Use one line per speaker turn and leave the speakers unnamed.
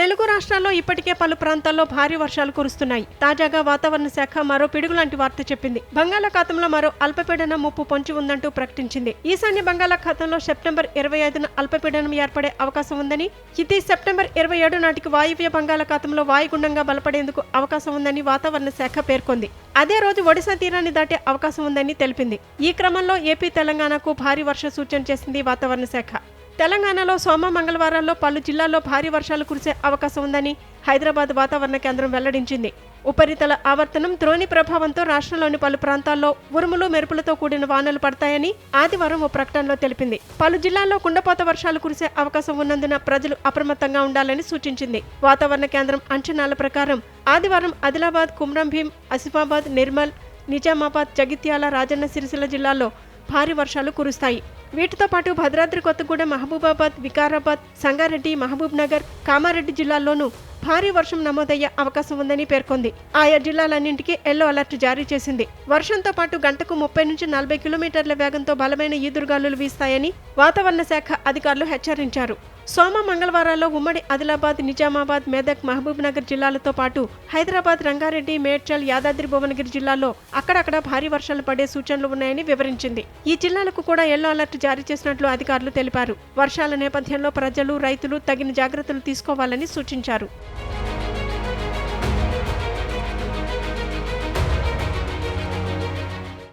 తెలుగు రాష్ట్రాల్లో ఇప్పటికే పలు ప్రాంతాల్లో భారీ వర్షాలు కురుస్తున్నాయి. తాజాగా వాతావరణ శాఖ మరో పిడుగు లాంటి వార్త చెప్పింది. బంగాళాఖాతంలో మరో అల్పపీడనం ముప్పు పొంచి ఉందంటూ ప్రకటించింది. ఈశాన్య బంగాళాఖాతంలో సెప్టెంబర్ ఇరవై ఐదున అల్పపీడనం ఏర్పడే అవకాశం ఉందని ఇది సెప్టెంబర్ ఇరవై ఏడు నాటికి వాయువ్య బంగాళాఖాతంలో వాయుగుండంగా బలపడేందుకు అవకాశం ఉందని వాతావరణ శాఖ పేర్కొంది. అదే రోజు ఒడిశా తీరాన్ని దాటే అవకాశం ఉందని తెలిపింది. ఈ క్రమంలో ఏపీ తెలంగాణకు భారీ వర్ష సూచన చేసింది వాతావరణ శాఖ. తెలంగాణలో సోమ మంగళవారాల్లో పలు జిల్లాల్లో భారీ వర్షాలు కురిసే అవకాశం ఉందని హైదరాబాద్ వాతావరణ కేంద్రం వెల్లడించింది. ఉపరితల ఆవర్తనం ద్రోణి ప్రభావంతో రాష్ట్రంలోని పలు ప్రాంతాల్లో ఉరుములు మెరుపులతో కూడిన వానలు పడతాయని ఆదివారం ఓ ప్రకటనలో తెలిపింది. పలు జిల్లాల్లో కుండపోత వర్షాలు కురిసే అవకాశం ఉన్నందున ప్రజలు అప్రమత్తంగా ఉండాలని సూచించింది. వాతావరణ కేంద్రం అంచనాల ప్రకారం ఆదివారం ఆదిలాబాద్ కుమ్రం భీం ఆసిఫాబాద్ నిర్మల్ నిజామాబాద్ జగిత్యాల రాజన్న సిరిసిల్ల జిల్లాల్లో భారీ వర్షాలు కురుస్తాయి. వీటితో పాటు భద్రాద్రి కొత్తగూడెం మహబూబాబాద్ వికారాబాద్ సంగారెడ్డి మహబూబ్ నగర్ కామారెడ్డి జిల్లాల్లోనూ భారీ వర్షం నమోదయ్యే అవకాశం ఉందని పేర్కొంది. ఆయా జిల్లాలన్నింటికీ ఎల్లో అలర్ట్ జారీ చేసింది. వర్షంతో పాటు గంటకు ముప్పై నుంచి నలభై కిలోమీటర్ల వేగంతో బలమైన ఈదురుగాలులు వీస్తాయని వాతావరణ శాఖ అధికారులు హెచ్చరించారు. సోమ మంగళవారాల్లో ఉమ్మడి ఆదిలాబాద్ నిజామాబాద్ మెదక్ మహబూబ్ నగర్ జిల్లాలతో పాటు హైదరాబాద్ రంగారెడ్డి మేడ్చల్ యాదాద్రి భువనగిరి జిల్లాల్లో అక్కడక్కడ భారీ వర్షాలు పడే సూచనలు ఉన్నాయని వివరించింది. ఈ జిల్లాలకు కూడా ఎల్లో అలర్ట్ జారీ చేసినట్లు అధికారులు తెలిపారు. వర్షాల నేపథ్యంలో ప్రజలు రైతులు తగిన జాగ్రత్తలు తీసుకోవాలని సూచించారు.